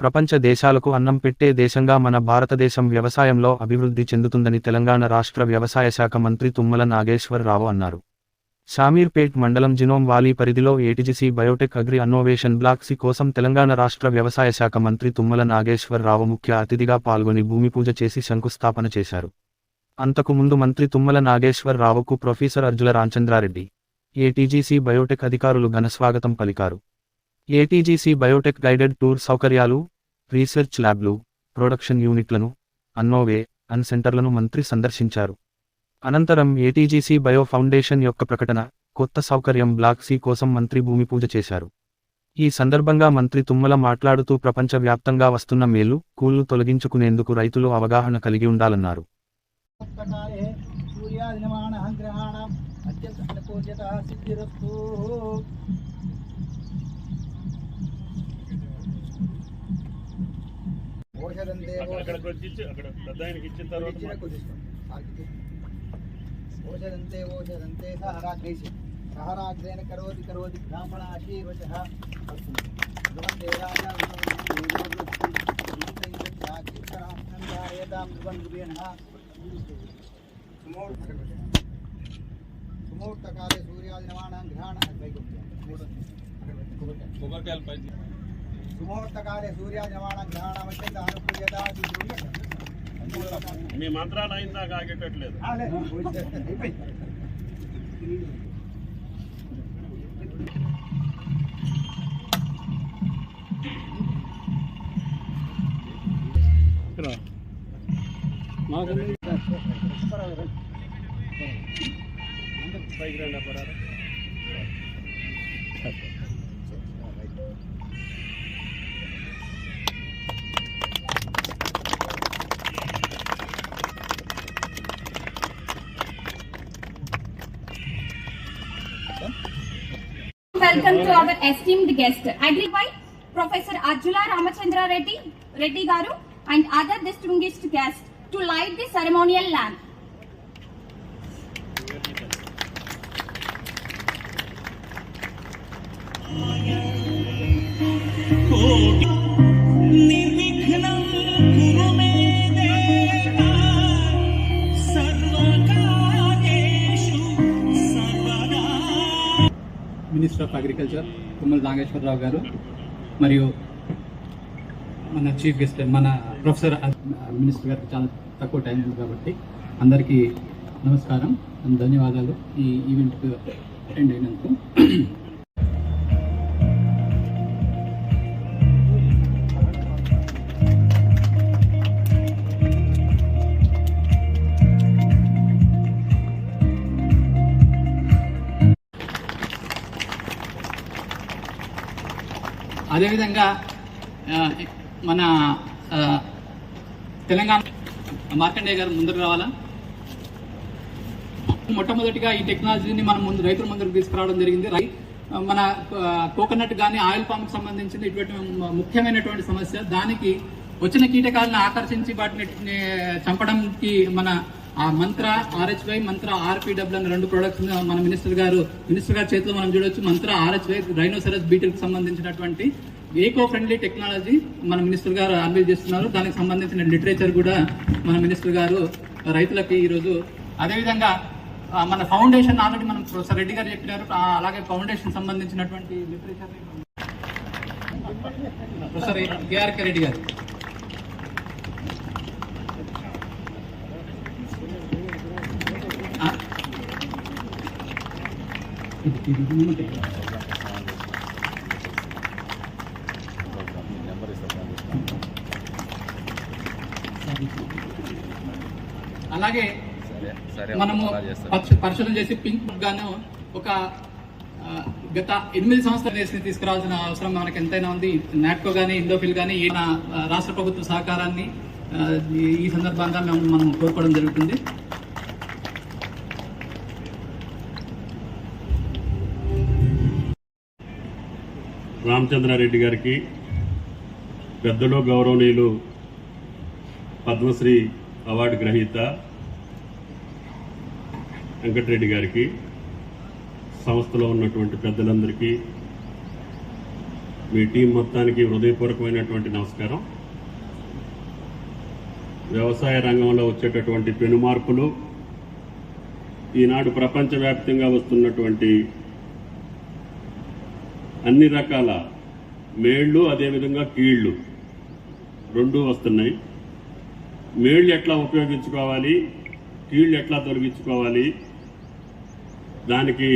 ప్రపంచ దేశాలకు అన్నం పెట్టే దేశంగా మన భారతదేశం వ్యవసాయంలో అభివృద్ధి చెందుతుందని తెలంగాణ రాష్ట్ర వ్యవసాయ శాఖ మంత్రి తుమ్మల నాగేశ్వరరావు అన్నారు. షామీర్పేట్ మండలం జినోమ్ వాలీ పరిధిలో ATGC biotech agri innovation block C కోసం తెలంగాణ రాష్ట్ర వ్యవసాయ శాఖ మంత్రి తుమ్మల నాగేశ్వరరావు ముఖ్య అతిథిగా పాల్గొని భూమి పూజ చేసి శంకుస్థాపన చేశారు. అంతకు ముందు మంత్రి Tummala నాగేశ్వరరావుకు professor Arjula Ramachandra Reddy ATGC biotech అధికారులు ఘనస్వాగతం పలికారు. ఏటీజీసీ బయోటెక్ గైడెడ్ టూర్ సౌకర్యాలు రీసెర్చ్ ల్యాబ్లు ప్రొడక్షన్ యూనిట్లను అన్నోవే అన్ సెంటర్లను మంత్రి సందర్శించారు. అనంతరం ఏటీజీసీ బయో ఫౌండేషన్ యొక్క ప్రకటన కొత్త సౌకర్యం బ్లాక్ సి కోసం మంత్రి భూమి పూజ చేశారు. ఈ సందర్భంగా మంత్రి తుమ్మల మాట్లాడుతూ ప్రపంచవ్యాప్తంగా వస్తున్న మేలు కూళ్ళు తొలగించుకునేందుకు రైతులు అవగాహన కలిగి ఉండాలన్నారు. ఔషధందేవో అక్కడికి వచ్చి అక్కడ పెద్ద ఆయనకి ఇచ్చిన తర్వాత ఓషధంతే ఓషధంతే సహరాగ్రేసి సహరాగ్రేణ కరోతి కరోతి బ్రాహ్మణ ఆశీర్వచ సుమూర్తకాలే సూర్యాది నమాణం ఘ్రాణ అగ్రైగుప్తం అగరబత్తి కొబ్బరికాయలు పైన సుమూర్తకాలే సూర్యాదినమానం గ్రహణం అత్యంత అనుకూల్యత మీ మంత్రాలు అయిందాక ఆగేటట్లేదు. పైకి రండి అపరారా welcome to our esteemed guest, Agriwai, Professor Ajula Ramachandra Reddy, Reddy Garu, and other distinguished guests to light the ceremonial lamp. निर्विघ्नं कुरु minister of agriculture Tummala Nageswara Rao గారు మరియు మన చీఫ్ గెస్ట్ మన ప్రొఫెసర్ మినిస్టర్ గారికి చాలా తక్కువ time ఉంది కాబట్టి అందరికీ నమస్కారం ధన్యవాదాలు. ఈ ఈవెంట్కి అటెండ్ అయినందుకు. అదేవిధంగా మన తెలంగాణ మార్కండేయ గారు ముందుకు రావాలా? మొట్టమొదటిగా ఈ టెక్నాలజీని మనం ముందు రైతుల ముందుకు తీసుకురావడం జరిగింది. రై మన కోకోనట్ కానీ ఆయిల్ పామ్కి సంబంధించిన ఇటువంటి ముఖ్యమైనటువంటి సమస్య. దానికి వచ్చిన కీటకాలను ఆకర్షించి వాటిని చంపడంకి మన ఆ మంత్ర ఆర్హెచ్వై మంత్ర ఆర్పిడబ్ల్యూ అనే రెండు ప్రొడక్ట్స్ మన మినిస్టర్ గారు మినిస్టర్ గారి చేతిలో మనం చూడొచ్చు. మంత్ర ఆర్హెచ్వై రైనోసరస్ బీటిల్కి సంబంధించినటువంటి ఏకో ఫ్రెండ్లీ టెక్నాలజీ మన మినిస్టర్ గారు అన్వీల్ చేస్తున్నారు. దానికి సంబంధించిన లిటరేచర్ కూడా మన మినిస్టర్ గారు రైతులకి ఈరోజు అదేవిధంగా మన ఫౌండేషన్ ఆల్రెడీ మనం ప్రొఫెసర్ రెడ్డి గారు చెప్పినారు. అలాగే ఫౌండేషన్ సంబంధించినటువంటి లిటరేచర్ ప్రొఫెసర్ కేఆర్కే రెడ్డి గారు అలాగే మనము పరిశ- పరిశోధన చేసి పింక్ గాను ఒక గత ఎనిమిది సంవత్సరాల దేశాన్ని తీసుకురావాల్సిన అవసరం మనకు ఎంతైనా ఉంది. నాట్కో కానీ ఇండోఫిల్ కానీ రాష్ట్ర ప్రభుత్వ సహకారాన్ని ఈ సందర్భంగా మేము మనం కోరుకోవడం జరుగుతుంది. రామచంద్రారెడ్డి గారికి పెద్దలు గౌరవనీయులు పద్మశ్రీ అవార్డు గ్రహీత వెంకటరెడ్డి గారికి సంస్థలో ఉన్నటువంటి పెద్దలందరికీ మీ టీం మొత్తానికి హృదయపూర్వకమైనటువంటి నమస్కారం. వ్యవసాయ రంగంలో వచ్చేటటువంటి పెను మార్పులు ఈనాడు ప్రపంచవ్యాప్తంగా వస్తున్నటువంటి అన్ని రకాల మేళ్ళు అదేవిధంగా కీళ్ళు రెండూ వస్తున్నాయి. మేళ్ళు ఎట్లా ఉపయోగించుకోవాలి? కీళ్ళు ఎట్లా తొలగించుకోవాలి? దానికి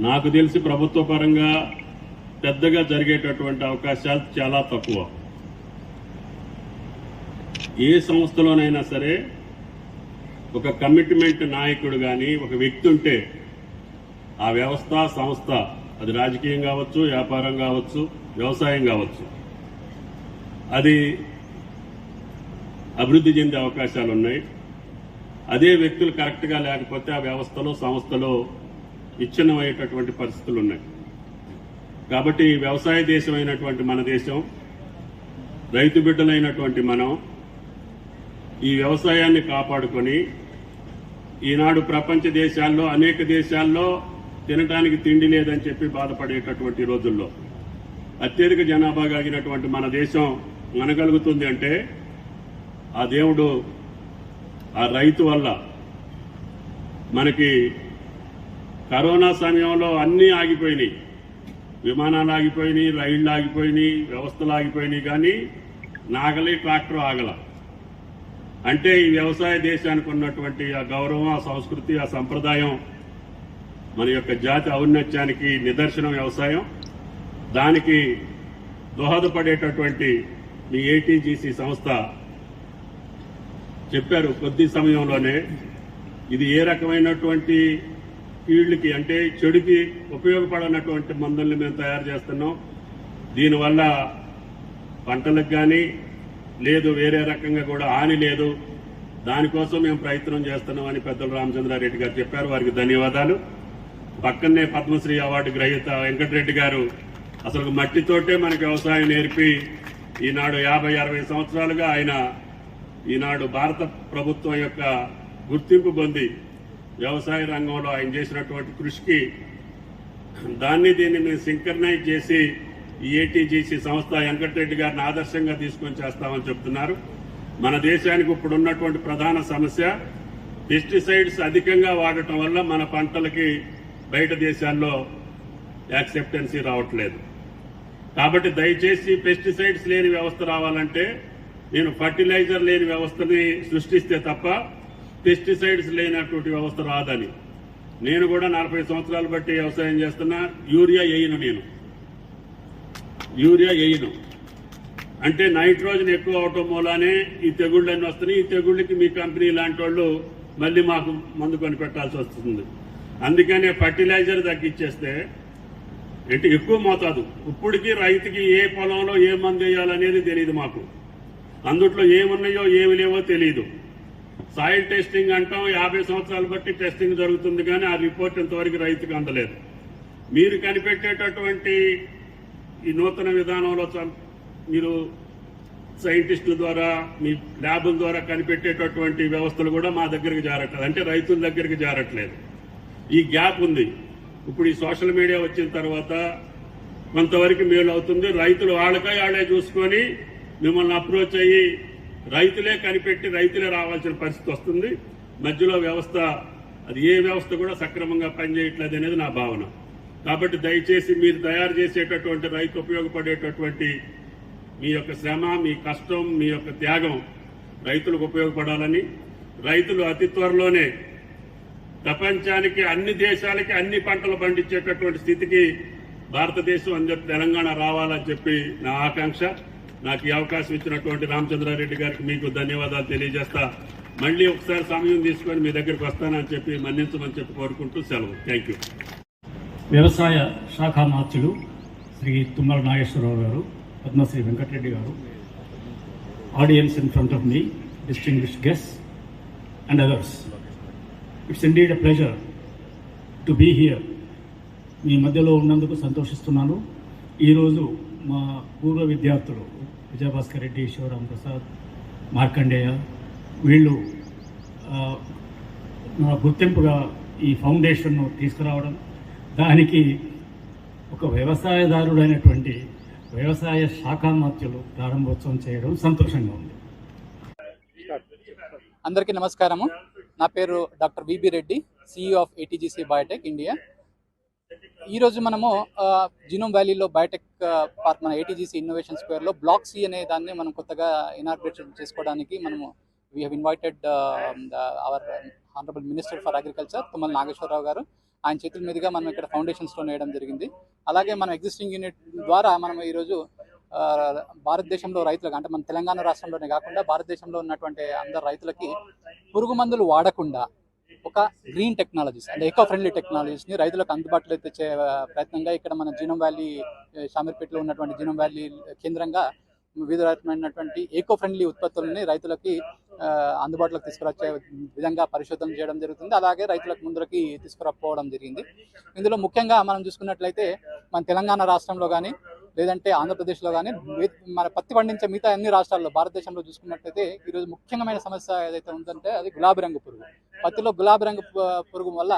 నాకు తెలిసి ప్రభుత్వ పరంగా పెద్దగా జరిగేటటువంటి అవకాశాలు చాలా తక్కువ. ఏ సంస్థలోనైనా సరే ఒక కమిట్మెంట్ నాయకుడు కానీ ఒక వ్యక్తి ఉంటే ఆ వ్యవస్థ సంస్థ అది రాజకీయం కావచ్చు వ్యాపారం కావచ్చు వ్యవసాయం కావచ్చు. అది అభివృద్ధి చెందే అవకాశాలు ఉన్నాయి. అదే వ్యక్తులు కరెక్ట్గా లేకపోతే ఆ వ్యవస్థలో సంస్థలో విచ్ఛిన్నమయ్యేటటువంటి పరిస్థితులు ఉన్నాయి. కాబట్టి వ్యవసాయ దేశం అయినటువంటి మన దేశం రైతు బిడ్డలైనటువంటి మనం ఈ వ్యవసాయాన్ని కాపాడుకొని ఈనాడు ప్రపంచ దేశాల్లో అనేక దేశాల్లో తినడానికి తిండి లేదని చెప్పి బాధపడేటటువంటి రోజుల్లో అత్యధిక జనాభా కలిగినటువంటి మన దేశం మనగలుగుతుంది అంటే ఆ దేవుడు ఆ రైతు వల్ల మనకి కరోనా సమయంలో అన్నీ ఆగిపోయినాయి. విమానాలు ఆగిపోయినాయి రైళ్ళు ఆగిపోయినాయి వ్యవస్థలు ఆగిపోయినాయి కానీ నాగలి ట్రాక్టర్ ఆగల. అంటే ఈ వ్యవసాయ దేశానికి ఉన్నటువంటి ఆ గౌరవం ఆ సంస్కృతి ఆ సంప్రదాయం మన యొక్క జాతి ఔన్నత్యానికి నిదర్శనం వ్యవసాయం. దానికి దోహదపడేటటువంటి మీ ఏటీజీసీ సంస్థ చెప్పారు కొద్ది సమయంలోనే. ఇది ఏ రకమైనటువంటి కీళ్ళకి అంటే చెడుకి ఉపయోగపడనటువంటి మందుల్ని మేము తయారు చేస్తున్నాం. దీనివల్ల పంటలకు కానీ లేదు వేరే రకంగా కూడా హాని లేదు. దానికోసం మేము ప్రయత్నం చేస్తున్నామని పెద్దలు రామచంద్రారెడ్డి గారు చెప్పారు. వారికి ధన్యవాదాలు. పక్కనే పద్మశ్రీ అవార్డు గ్రహీత వెంకటరెడ్డి గారు. అసలు మట్టితోటే మనకి వ్యవసాయం నేర్పి ఈనాడు యాభై అరవై సంవత్సరాలుగా ఆయన ఈనాడు భారత ప్రభుత్వం యొక్క గుర్తింపు పొంది వ్యవసాయ రంగంలో ఆయన చేసినటువంటి కృషికి దాన్ని దీన్ని మేము సింకర్నైజ్ చేసి ఈ ఏటీజీసీ సంస్థ వెంకటరెడ్డి గారిని ఆదర్శంగా తీసుకొని చేస్తామని చెప్తున్నారు. మన దేశానికి ఇప్పుడు ఉన్నటువంటి ప్రధాన సమస్య పెస్టిసైడ్స్ అధికంగా వాడటం వల్ల మన పంటలకి బయట దేశాల్లో యాక్సెప్టెన్సీ రావట్లేదు. కాబట్టి దయచేసి పెస్టిసైడ్స్ లేని వ్యవస్థ రావాలంటే నేను ఫర్టిలైజర్ లేని వ్యవస్థని సృష్టిస్తే తప్ప పెస్టిసైడ్స్ లేనటువంటి వ్యవస్థ రాదని. నేను కూడా నలభై సంవత్సరాలు బట్టి వ్యవసాయం చేస్తున్నా యూరియా వేయను నేను. యూరియా వేయను అంటే నైట్రోజన్ ఎక్కువ అవటం మూలానే ఈ తెగుళ్ళన్నీ వస్తున్నాయి. ఈ తెగుళ్ళకి మీ కంపెనీ లాంటి వాళ్ళు మళ్ళీ మాకు మందు కొనిపెట్టాల్సి వస్తుంది. అందుకనే ఫర్టిలైజర్ తగ్గిచ్చేస్తే అంటే ఎక్కువ మోతాదు. ఇప్పటికీ రైతుకి ఏ పొలంలో ఏ మందు వేయాలనేది తెలియదు మాకు. అందుట్లో ఏమున్నాయో ఏమి లేవో తెలియదు సాయిల్ టెస్టింగ్ అంటాం యాభై సంవత్సరాలు బట్టి టెస్టింగ్ జరుగుతుంది కానీ ఆ రిపోర్ట్ ఇంతవరకు రైతుకు అందలేదు. మీరు కనిపెట్టేటటువంటి ఈ నూతన విధానంలో మీరు సైంటిస్టుల ద్వారా మీ ల్యాబుల ద్వారా కనిపెట్టేటటువంటి వ్యవస్థలు కూడా మా దగ్గరికి జారట్లేదు. అంటే రైతుల దగ్గరికి జారట్లేదు. ఈ గ్యాప్ ఉంది. ఇప్పుడు ఈ సోషల్ మీడియా వచ్చిన తర్వాత కొంతవరకు మేలు అవుతుంది. రైతులు వాళ్ళకై వాళ్ళే చూసుకొని మిమ్మల్ని అప్రోచ్ అయ్యి రైతులే కనిపెట్టి రైతులే రావాల్సిన పరిస్థితి వస్తుంది. మధ్యలో వ్యవస్థ అది ఏ వ్యవస్థ కూడా సక్రమంగా పనిచేయట్లేదు అనేది నా భావన. కాబట్టి దయచేసి మీరు తయారు చేసేటటువంటి రైతు ఉపయోగపడేటటువంటి మీ యొక్క శ్రమ మీ కష్టం మీ యొక్క త్యాగం రైతులకు ఉపయోగపడాలని రైతులు అతి త్వరలోనే ప్రపంచానికి అన్ని దేశాలకి అన్ని పంటలు పండించేటటువంటి స్థితికి భారతదేశం అందరి తెలంగాణ రావాలని చెప్పి నా ఆకాంక్ష. నాకు ఈ అవకాశం ఇచ్చినటువంటి రామచంద్రారెడ్డి గారికి మీకు ధన్యవాదాలు తెలియజేస్తా. మళ్ళీ ఒకసారి సమయం తీసుకొని మీ దగ్గరికి వస్తానని చెప్పి మన్నించమని చెప్పి కోరుకుంటూ సెలవు. థ్యాంక్ యూ వ్యవసాయ శాఖ మార్చులు శ్రీ తుమ్మల నాగేశ్వరరావు గారు పద్మశ్రీ వెంకటరెడ్డి గారు. Audience in front of me distinguished guest and others it's indeed a pleasure to be here మీ మధ్యలో ఉన్నందుకు సంతోషిస్తున్నాను. ఈరోజు మా పూర్వ విద్యార్థులు విజయభాస్కర్ రెడ్డి శివరాం ప్రసాద్ మార్కండేయ వీళ్ళు గుర్తింపుగా ఈ ఫౌండేషన్ను తీసుకురావడం దానికి ఒక వ్యవసాయదారుడైనటువంటి వ్యవసాయ శాఖామాత్యులు ప్రారంభోత్సవం చేయడం సంతోషంగా ఉంది. అందరికీ నమస్కారము. నా పేరు doctor VB Reddy CEO of ATGC biotech India ఈరోజు మనము జినోమ్ వ్యాలీలో బయోటెక్ పార్క్ మన ఏటీజీసీ ఇన్నోవేషన్ స్క్వేర్లో బ్లాక్ సి అనే దాన్ని మనం కొత్తగా ఇనాగ్రేట్ చేసుకోవడానికి మనము we have invited our honourable minister for agriculture Tummala Nageswara Rao గారు. ఆయన చేతుల మీదుగా మనం ఇక్కడ ఫౌండేషన్ స్టోన్ వేయడం జరిగింది. అలాగే మనం ఎగ్జిస్టింగ్ యూనిట్ ద్వారా మనం ఈరోజు భారతదేశంలో రైతులకు అంటే మన తెలంగాణ రాష్ట్రంలోనే కాకుండా భారతదేశంలో ఉన్నటువంటి అందరు రైతులకి పురుగు మందులు వాడకుండా ఒక గ్రీన్ టెక్నాలజీస్ అంటే ఎకో ఫ్రెండ్లీ టెక్నాలజీస్ని రైతులకు అందుబాటులో తెచ్చే ప్రయత్నంగా ఇక్కడ మన జీనం వ్యాలీ షామీర్పేటలో ఉన్నటువంటి జీనం వ్యాలీ కేంద్రంగా వివిధ రకమైనటువంటి ఏకో ఫ్రెండ్లీ ఉత్పత్తులని రైతులకి అందుబాటులోకి తీసుకురచ్చే విధంగా పరిశోధన చేయడం జరుగుతుంది. అలాగే రైతులకు ముందులకి తీసుకురాకపోవడం జరిగింది. ఇందులో ముఖ్యంగా మనం చూసుకున్నట్లయితే మన తెలంగాణ రాష్ట్రంలో కానీ లేదంటే ఆంధ్రప్రదేశ్లో కానీ మన పత్తి పండించే మిగతా అన్ని రాష్ట్రాల్లో భారతదేశంలో చూసుకున్నట్లయితే ఈరోజు ముఖ్యమైన సమస్య ఏదైతే ఉందంటే అది గులాబీ రంగు పురుగు. పత్తిలో గులాబీ రంగు పురుగు వల్ల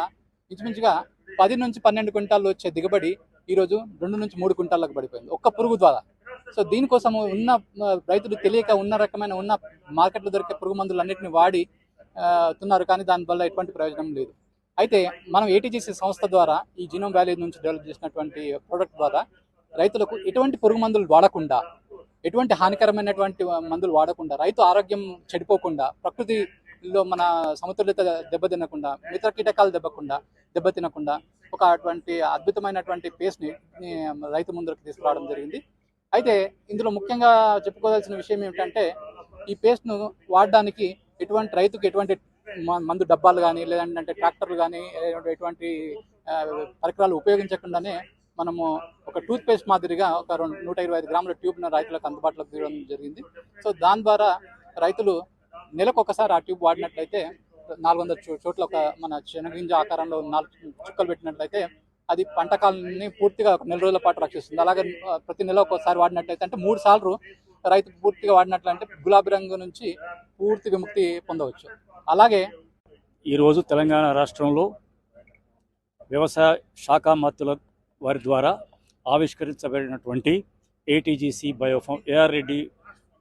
ఇంచుమించుగా పది నుంచి పన్నెండు క్వింటాల్లో వచ్చే దిగుబడి ఈరోజు రెండు నుంచి మూడు క్వింటాలకు పడిపోయింది ఒక్క పురుగు ద్వారా. సో దీనికోసం ఉన్న రైతులు తెలియక ఉన్న రకమైన ఉన్న మార్కెట్లో దొరికే పురుగు మందులన్నింటినీ వాడి తున్నారు కానీ దానివల్ల ఎటువంటి ప్రయోజనం లేదు. అయితే మనం ఏటీజీసీ సంస్థ ద్వారా ఈ జీనోమ్ వ్యాలీ నుంచి డెవలప్ చేసినటువంటి ప్రోడక్ట్ ద్వారా రైతులకు ఎటువంటి పురుగు మందులు వాడకుండా ఎటువంటి హానికరమైనటువంటి మందులు వాడకుండా రైతు ఆరోగ్యం చెడిపోకుండా ప్రకృతిలో మన సమతుల్యత దెబ్బతినకుండా మిత్ర కీటకాలు దెబ్బకుండా దెబ్బతినకుండా ఒక అటువంటి అద్భుతమైనటువంటి పేస్ట్ని రైతు ముందుకు తీసుకురావడం జరిగింది. అయితే ఇందులో ముఖ్యంగా చెప్పుకోవాల్సిన విషయం ఏమిటంటే ఈ పేస్ట్ను వాడడానికి ఎటువంటి రైతుకు ఎటువంటి మ- మందు డబ్బాలు కానీ లేదంటే ట్రాక్టర్లు కానీ ఎటువంటి పరికరాలు ఉపయోగించకుండానే మనము ఒక టూత్ పేస్ట్ మాదిరిగా ఒక రెండు నూట ఇరవై ఐదు గ్రాముల ట్యూబ్ను రైతులకు అందుబాటులోకి తీయడం జరిగింది. సో దాని ద్వారా రైతులు నెలకు ఒకసారి ఆ ట్యూబ్ వాడినట్లయితే నాలుగు వందల చో- చోట్ల ఒక మన శనగింజ ఆకారంలో నాలుగు చుక్కలు పెట్టినట్లయితే అది పంట కాలాన్ని పూర్తిగా ఒక నెల రోజుల పాటు రక్షిస్తుంది. అలాగే ప్రతి నెల ఒకసారి వాడినట్లయితే అంటే మూడు సార్లు రైతు పూర్తిగా వాడినట్లయితే గులాబీ రంగు నుంచి పూర్తి విముక్తి పొందవచ్చు. అలాగే ఈరోజు తెలంగాణ రాష్ట్రంలో వ్యవసాయ శాఖ శాఖామాత్యుల వారి ద్వారా ఆవిష్కరించబడినటువంటి ATGC bio ఫౌ AR Reddy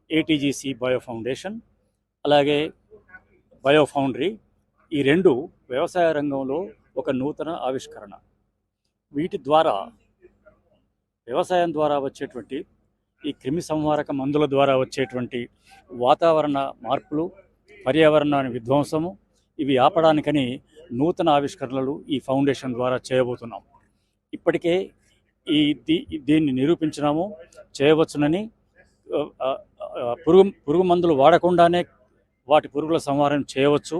ATGC bio foundation అలాగే బయో ఫౌండరీ ఈ రెండు వ్యవసాయ రంగంలో ఒక నూతన ఆవిష్కరణ. వీటి ద్వారా వ్యవసాయం ద్వారా వచ్చేటువంటి ఈ క్రిమి సంహారక మందుల ద్వారా వచ్చేటువంటి వాతావరణ మార్పులు పర్యావరణాన్ని విధ్వంసము ఇవి ఆపడానికని నూతన ఆవిష్కరణలు ఈ ఫౌండేషన్ ద్వారా చేయబోతున్నాం. ఇప్పటికే ఈ దీ- దీన్ని నిరూపించినాము చేయవచ్చునని పురుగు పురుగు మందులు వాడకుండానే వాటి పురుగుల సంహారం చేయవచ్చు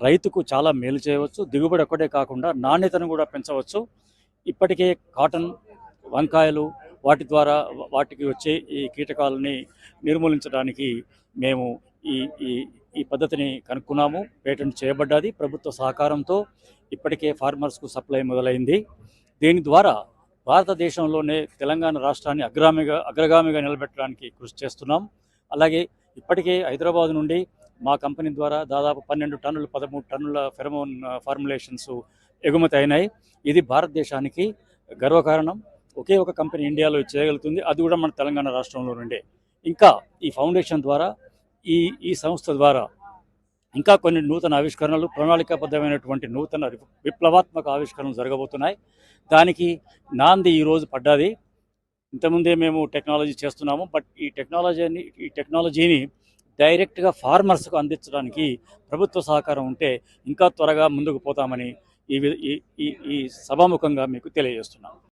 రైతుకు చాలా మేలు చేయవచ్చు దిగుబడి ఒక్కటే కాకుండా నాణ్యతను కూడా పెంచవచ్చు. ఇప్పటికే కాటన్ వంకాయలు వాటి ద్వారా వాటికి వచ్చే ఈ కీటకాలని నిర్మూలించడానికి మేము ఈ ఈ ఈ పద్ధతిని కనుక్కున్నాము. పేటెంట్ చేయబడ్డది. ప్రభుత్వ సహకారంతో ఇప్పటికే ఫార్మర్స్కు సప్లై మొదలైంది. దీని ద్వారా భారతదేశంలోనే తెలంగాణ రాష్ట్రాన్ని అగ్రామిగా అగ్రగామిగా నిలబెట్టడానికి కృషి చేస్తున్నాం. అలాగే ఇప్పటికే హైదరాబాద్ నుండి మా కంపెనీ ద్వారా దాదాపు పన్నెండు టన్నులు పదమూడు టన్నుల ఫెరమోన్ ఫార్ములేషన్స్ ఎగుమతి అయినాయి. ఇది భారతదేశానికి గర్వకారణం. ఒకే ఒక కంపెనీ ఇండియాలో చేయగలుగుతుంది. అది కూడా మన తెలంగాణ రాష్ట్రంలో నుండే. ఇంకా ఈ ఫౌండేషన్ ద్వారా ఈ ఈ సంస్థ ద్వారా ఇంకా కొన్ని నూతన ఆవిష్కరణలు ప్రణాళికాబద్ధమైనటువంటి నూతన విప్లవాత్మక ఆవిష్కరణలు జరగబోతున్నాయి. దానికి నాంది ఈరోజు పడ్డది. ఇంతకుముందే మేము టెక్నాలజీ చేస్తున్నాము బట్ ఈ టెక్నాలజీని ఈ టెక్నాలజీని డైరెక్ట్గా ఫార్మర్స్కు అందించడానికి ప్రభుత్వ సహకారం ఉంటే ఇంకా త్వరగా ముందుకు పోతామని ఈ ఈ ఈ ఈ సభాముఖంగా మీకు తెలియజేస్తున్నాను